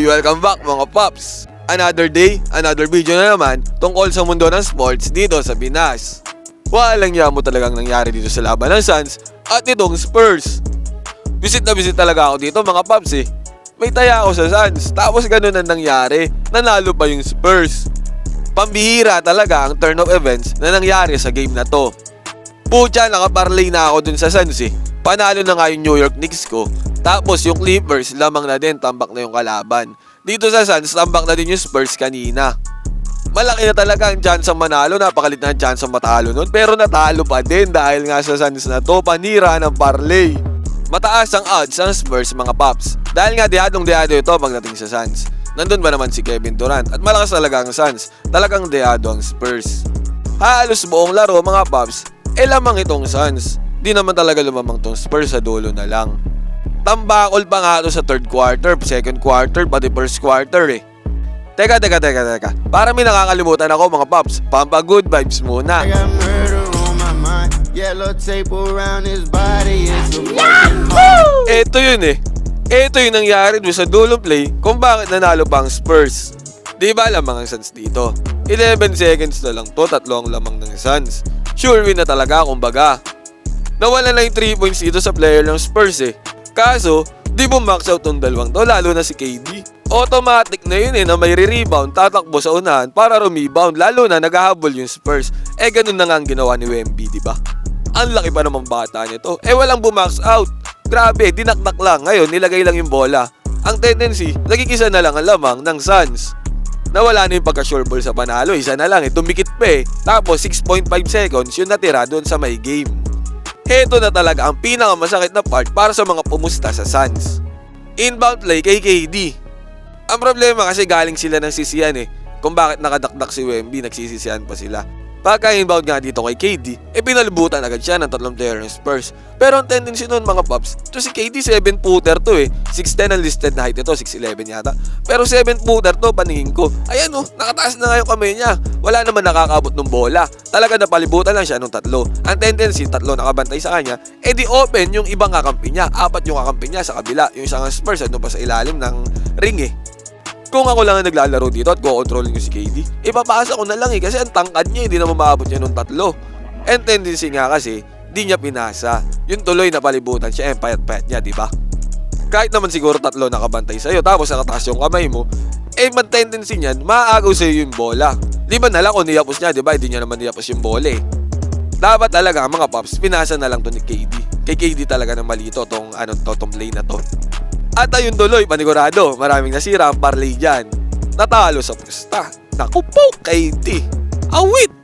Welcome back mga Pops! Another day, another video na naman tungkol sa mundo ng sports dito sa Pinas. Walang yamo talagang nangyari dito sa laban ng Suns at itong Spurs. Visit na visit talaga ako dito mga Pops eh. May taya ako sa Suns, tapos ganun ang nangyari, nanalo pa yung Spurs. Pambihira talaga ang turn of events na nangyari sa game na to. Pucha, nakaparlay na ako dun sa Suns eh. Panalo na nga yung New York Knicks ko. Tapos yung Clippers, lamang na din, tambak na yung kalaban. Dito sa Suns, tambak na din yung Spurs kanina. Malaki na talaga ang chance ang manalo, napakalit na ang chance ang matalo nun. Pero natalo pa din dahil nga sa Suns na to, panira ng parlay. Mataas ang odds ang Spurs mga paps. Dahil nga deadong deado ito pagdating sa Suns. Nandun ba naman si Kevin Durant at malakas talaga ang Suns. Talagang deado ang Spurs. Halos buong laro mga paps, eh lamang itong Suns. Di naman talaga lumamang tong Spurs sa dulo na lang. Tambakol pa nga to sa third quarter, second quarter, pati first quarter eh. Teka, teka, teka, teka. Para may nakakalimutan ako mga paps, pampa good vibes muna. I got murder on my mind. Yellow tape around his body. It's a fucking heart. Eto yun eh. Eto yung nangyari doon sa dulo play kung bakit nanalo pa ang Spurs. Di ba lamang ang Suns dito? 11 seconds na lang to, tatlo ang lamang ng Suns. Sure win na talaga kumbaga. Nawala na yung 3 points dito sa player ng Spurs eh. Kaso, di mo max out tong dalawang to, lalo na si KD. Automatic na yun eh na may re-rebound, tatakbo sa unahan para rebound lalo na naghahabol yung Spurs. Eh ganun na nga ang ginawa ni Wemby, di ba? Ang laki pa naman bata nito. Eh walang bumax out. Grabe, dinakdak lang. Ngayon, nilagay lang yung bola. Ang tendency, nagkikisa na lang ang lamang ng Suns. Nawala na yung pagka-sure ball sa panalo. Isa na lang eh, tumikit pa eh. Tapos 6.5 seconds yung natira doon sa may game. Heto na talaga ang pinakamasakit na part para sa mga pumusta sa Suns. Inbound play kay KD. Ang problema kasi galing sila ng sisiyan eh. Kung bakit nakadakdak si Wemby, nagsisisiyan pa sila. Pagka inbound nga dito kay KD, eh pinalibutan agad siya ng tatlong player ng Spurs. Pero ang tendency nun mga paps, to si KD 7 footer to eh. 6'10 ang listed na height ito, 6'11 yata. Pero 7 footer to, paningin ko. Ayan oh, nakataas na nga yung kamay niya. Wala naman nakakabot ng bola. Talaga napalibutan lang siya nung tatlo. Ang tendency, tatlo nakabantay sa kanya, eh di open yung ibang kakampi niya. Apat yung kakampi niya sa kabila. Yung isang Spurs, ano pa sa ilalim ng ring eh. Kung ako lang ang naglalaro dito at ko-controlin ko si KD, ipapasa ko na lang eh kasi ang tangkad niya, hindi naman maabot niya nung tatlo. And tendency nga kasi, di niya pinasa. Yung tuloy na palibutan siya, eh, payat-payat niya, di ba? Kahit naman siguro tatlo nakabantay sa'yo, tapos nakataas yung kamay mo, eh, man tendency niyan, maaagaw sa'yo yung bola. Liban na lang kung niyapos niya, di ba? Hindi niya naman niyapos yung bola eh. Dapat talaga mga paps, pinasa na lang to ni KD. Kay KD talaga na malito tong, ano, to, tong play na to. At ayun tuloy, panigurado, maraming nasira ang parlay dyan. Natalo sa pusta. Naku po, KD. Awit!